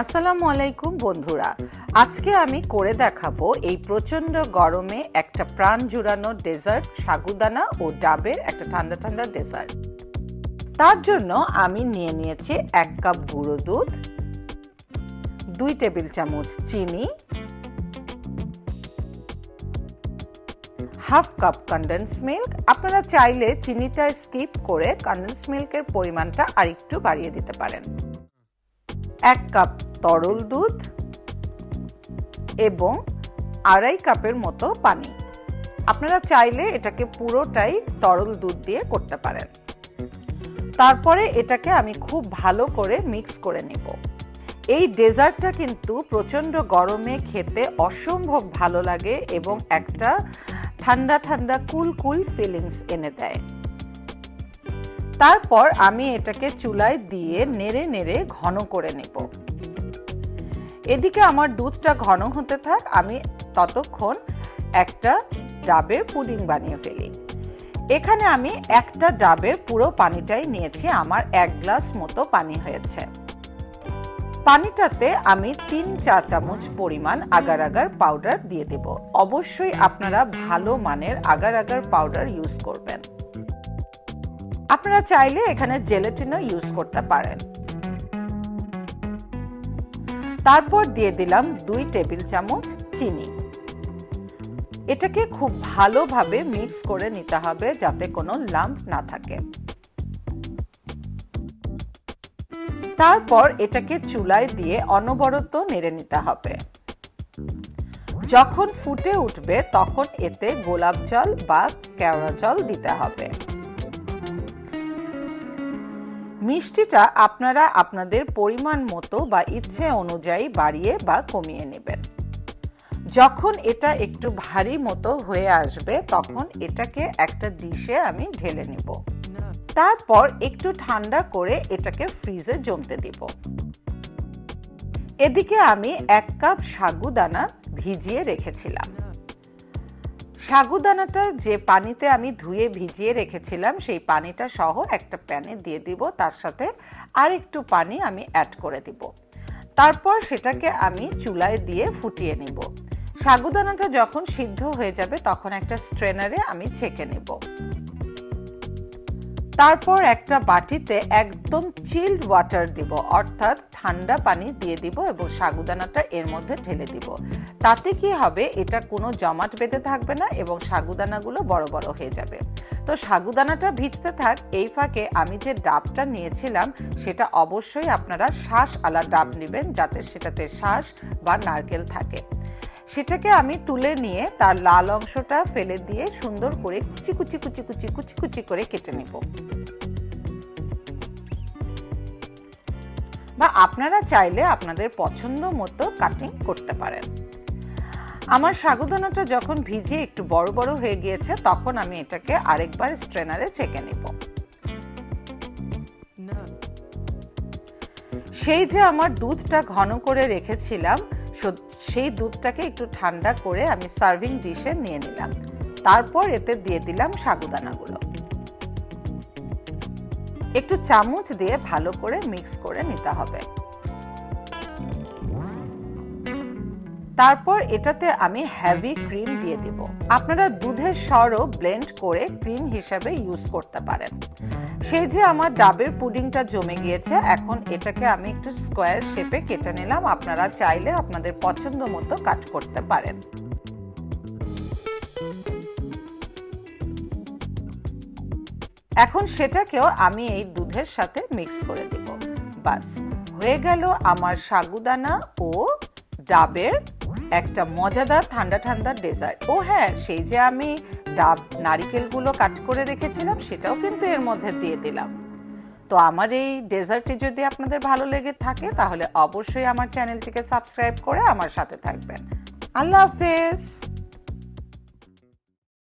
আসসালামু আলাইকুম, বন্ধুরা। আজকে আমি করে দেখাবো এই প্রচণ্ড গরমে একটা প্রাণ জুড়ানো ডেজার্ট, সাগুদানা ও ডাবের একটা ঠান্ডা ঠান্ডা ডেজার্ট। তার জন্য আমি নিয়ে নিয়েছি এক কাপ গুঁড়ো দুধ, দুই টেবিল চামচ চিনি, হাফ কাপ কন্ডেন্স মিল্ক আপনারা চাইলে চিনিটা স্কিপ করে কন্ডেন্স মিল্কের পরিমাণটা আরেকটু বাড়িয়ে দিতে পারেন। এক কাপ তরল দুধ এবং আড়াই কাপের মতো পানি। আপনারা চাইলে এটাকে পুরোটাই তরল দুধ দিয়ে করতে পারেন। তারপরে এটাকে আমি খুব ভালো করে মিক্স করে নেব। এই ডেজার্টটা কিন্তু প্রচণ্ড গরমে খেতে অসম্ভব ভালো লাগে এবং একটা ঠান্ডা ঠান্ডা, কুল কুল ফিলিংস এনে দেয়। তারপর আমি এটাকে চুলায় দিয়ে নেড়ে নেড়ে ঘন করে নেব। এদিকে আমার দুধটা ঘন হতে থাক, আমি ততক্ষণ একটা ডাবের পুডিং বানিয়ে ফেলি। এখানে আমি একটা ডাবের পুরো পানিটাই নিয়েছি, আমার এক গ্লাস মতো পানি হয়েছে। পানিটাতে আমি তিন চা চামচ পরিমাণ আগার আগার পাউডার দিয়ে দেব। অবশ্যই আপনারা ভালো মানের আগার আগার পাউডার ইউজ করবেন। আপনারা চাইলে এখানে জেলেটিনও ইউজ করতে পারেন। তারপর দিয়ে দিলাম দুই টেবিল চামচ চিনি। এটাকে খুব ভালোভাবে মিক্স করে নিতে হবে যাতে কোনো লাম্প না থাকে। তারপর এটাকে চুলায় দিয়ে অনবরত নেড়ে নিতে হবে। যখন ফুটে উঠবে তখন এতে গোলাপ জল বা কেওড়া জল দিতে হবে। মিষ্টিটা আপনারা আপনাদের পরিমাণ মতো বা ইচ্ছে অনুযায়ী বাড়িয়ে বা কমিয়ে নেবেন। যখন এটা একটু ভারী মতো হয়ে আসবে, তখন এটাকে একটা ডিশে আমি ঢেলে নেব। তারপর একটু ঠান্ডা করে এটাকে ফ্রিজে জমতে দিব। এদিকে আমি এক কাপ সাগুদানা ভিজিয়ে রেখেছিলাম। সাগুদানাটা যে পানিতে আমি ধুয়ে ভিজিয়ে রেখেছিলাম, সেই পানিটা সহ একটা প্যানে দিয়ে দিব। তার সাথে আর একটু পানি আমি অ্যাড করে দিব। তারপর সেটাকে আমি চুলায় দিয়ে ফুটিয়ে নিব। সাগুদানাটা যখন সিদ্ধ হয়ে যাবে, তখন একটা স্ট্রেনারে আমি ছেঁকে নেব। তারপর একটা বাটিতে একদম চিল্ড ওয়াটার দিব, অর্থাৎ ঠান্ডা পানি দিয়ে দিব এবং সাগুদানাটা এর মধ্যে ঢেলে দিব। তাতে কি হবে? এটা কোনো জমাট বেঁধে থাকবে না এবং সাগুদানাগুলো বড় বড় হয়ে যাবে। তো সাগুদানাটা ভিজতে থাক, এই ফাঁকে আমি যে ডাবটা নিয়েছিলাম, সেটা অবশ্যই আপনারা শ্বাস আলা ডাব নেবেন যাতে সেটাতে শ্বাস বা নারকেল থাকে। সেটাকে আমি তুলে নিয়ে তার লাল অংশটা ফেলে দিয়ে সুন্দর করে কুচি কুচি কুচি কুচি কুচি কুচি করে কেটে নেব। বা আপনারা চাইলে আপনাদের পছন্দ মতো কাটিং করতে পারেন। আমার সাগুদানাটা যখন ভিজে একটু বড় বড় হয়ে গিয়েছে, তখন আমি এটাকে আরেকবার স্ট্রেনারে চেকে নেব। সেই যে আমার দুধটা ঘন করে রেখেছিলাম সেই দুধটাকে একটু ঠান্ডা করে আমি সার্ভিং ডিশে নিয়ে নিলাম। তারপর এতে দিয়ে দিলাম সাগুদানাগুলো। একটু চামচ দিয়ে ভালো করে মিক্স করে নিতে হবে। তারপর এটাতে আমি হ্যাভি ক্রিম দিয়ে দিব। আপনারা দুধের সরও ব্লেন্ড করে ক্রিম হিসাবে ইউজ করতে পারেন। সেই যে আমার ডাবের পুডিংটা জমে গিয়েছে, এখন এটাকে আমি একটু স্কোয়ার শেপে কেটে নিলাম। আপনারা চাইলে আপনাদের পছন্দ মতো কাট করতে পারেন। এখন সেটাকেও আমি এই দুধের সাথে মিক্স করে দেব। বাস, হয়ে গেল আমার সাগুদানা ও ডাবের একটা মজাদার ঠান্ডা ঠান্ডা ডেজার্ট। ও হ্যাঁ সেই যে আমি ডাব, নারিকেলগুলো কাট করে রেখেছিলাম, সেটাও কিন্তু এর মধ্যে দিয়ে দিলাম। তো আমার এই ডেজার্টটি যদি আপনাদের ভালো লেগে থাকে, তাহলে অবশ্যই আমার চ্যানেলটিকে সাবস্ক্রাইব করে আমার সাথে থাকবেন। আল্লাহ হাফেজ!